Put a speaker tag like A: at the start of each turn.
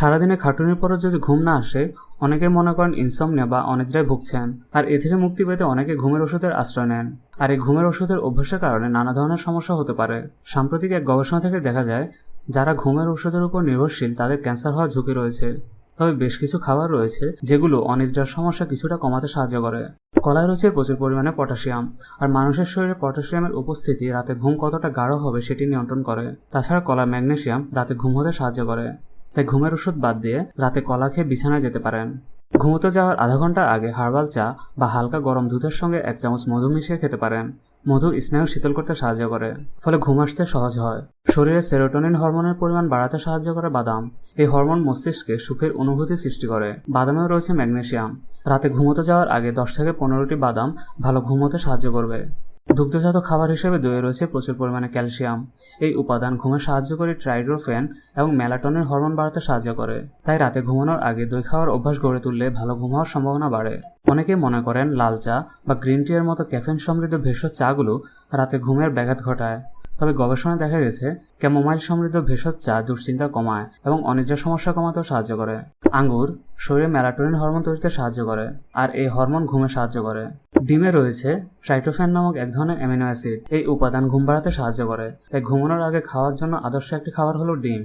A: সারাদিনে খাটুনির পরও যদি ঘুম না আসে, অনেকে মনে করেন ইনসমনিয়া বা অনিদ্রায় ভুগছেন। আর এ থেকে মুক্তি পেতে অনেকে ঘুমের ওষুধের আশ্রয় নেন। আর এই ঘুমের ওষুধের অভ্যাসের কারণে নানা ধরনের সমস্যা হতে পারে। সাম্প্রতিক এক গবেষণা থেকে দেখা যায়, যারা ঘুমের ওষুধের উপর নির্ভরশীল, তাদের ক্যান্সার হওয়ার ঝুঁকি রয়েছে। তবে বেশ কিছু খাবার রয়েছে, যেগুলো অনিদ্রার সমস্যা কিছুটা কমাতে সাহায্য করে। কলায় রয়েছে প্রচুর পরিমাণে পটাশিয়াম। আর মানুষের শরীরে পটাশিয়ামের উপস্থিতি রাতে ঘুম কতটা গাঢ় হবে সেটি নিয়ন্ত্রণ করে। তাছাড়া কলার ম্যাগনেসিয়াম রাতে ঘুম হতে সাহায্য করে। তাই ঘুমের ওষুধ বাদ দিয়ে রাতে কলা খেয়ে বিছানায় যেতে পারেন। ঘুমোতে যাওয়ার আধা ঘণ্টা আগে হার্বাল চা বা হালকা গরম দুধের সঙ্গে এক চামচ মধু মিশিয়ে খেতে পারেন। মধু স্নায়ু শীতল করতে সাহায্য করে, ফলে ঘুম আসতে সহজ হয়। শরীরে সেরোটোনিন হরমোনের পরিমাণ বাড়াতে সাহায্য করে বাদাম। এই হরমোন মস্তিষ্কে সুখের অনুভূতি সৃষ্টি করে। বাদামেও রয়েছে ম্যাগনেসিয়াম। রাতে ঘুমোতে যাওয়ার আগে দশ থেকে পনেরোটি বাদাম ভালো ঘুমোতে সাহায্য করবে। দুগ্ধজাত খাবার হিসেবে দইয়ে রয়েছে প্রচুর পরিমাণে ক্যালসিয়াম। এই উপাদান ঘুমে সাহায্য করে ট্রাইড্রোফেন এবং মেলাটনের হরমোন বাড়াতে সাহায্য করে। তাই রাতে ঘুমানোর আগে দই খাওয়ার অভ্যাস গড়ে তুললে ভালো ঘুম হওয়ার সম্ভাবনা বাড়ে। অনেকে মনে করেন লাল চা বা গ্রিন টি এর মতো ক্যাফেন সমৃদ্ধ ভেষজ চাগুলো রাতে ঘুমের ব্যাঘাত ঘটায়। তবে গবেষণায় দেখা গেছে, ক্যামোমাইল সমৃদ্ধ ভেষজ চা দুশ্চিন্তা কমায় এবং অনিদ্রা সমস্যা কমাতেও সাহায্য করে। আঙ্গুর, শরীরে মেলাটোনিন হরমোন তৈরিতে সাহায্য করে, আর এই হরমোন ঘুমে সাহায্য করে। ডিমে রয়েছে ট্রাইটোফ্যান নামক এক ধরনের অ্যামিনো অ্যাসিড। এই উপাদান ঘুম বাড়াতে সাহায্য করে, তাই ঘুমানোর আগে খাওয়ার জন্য আদর্শ একটি খাবার হলো ডিম।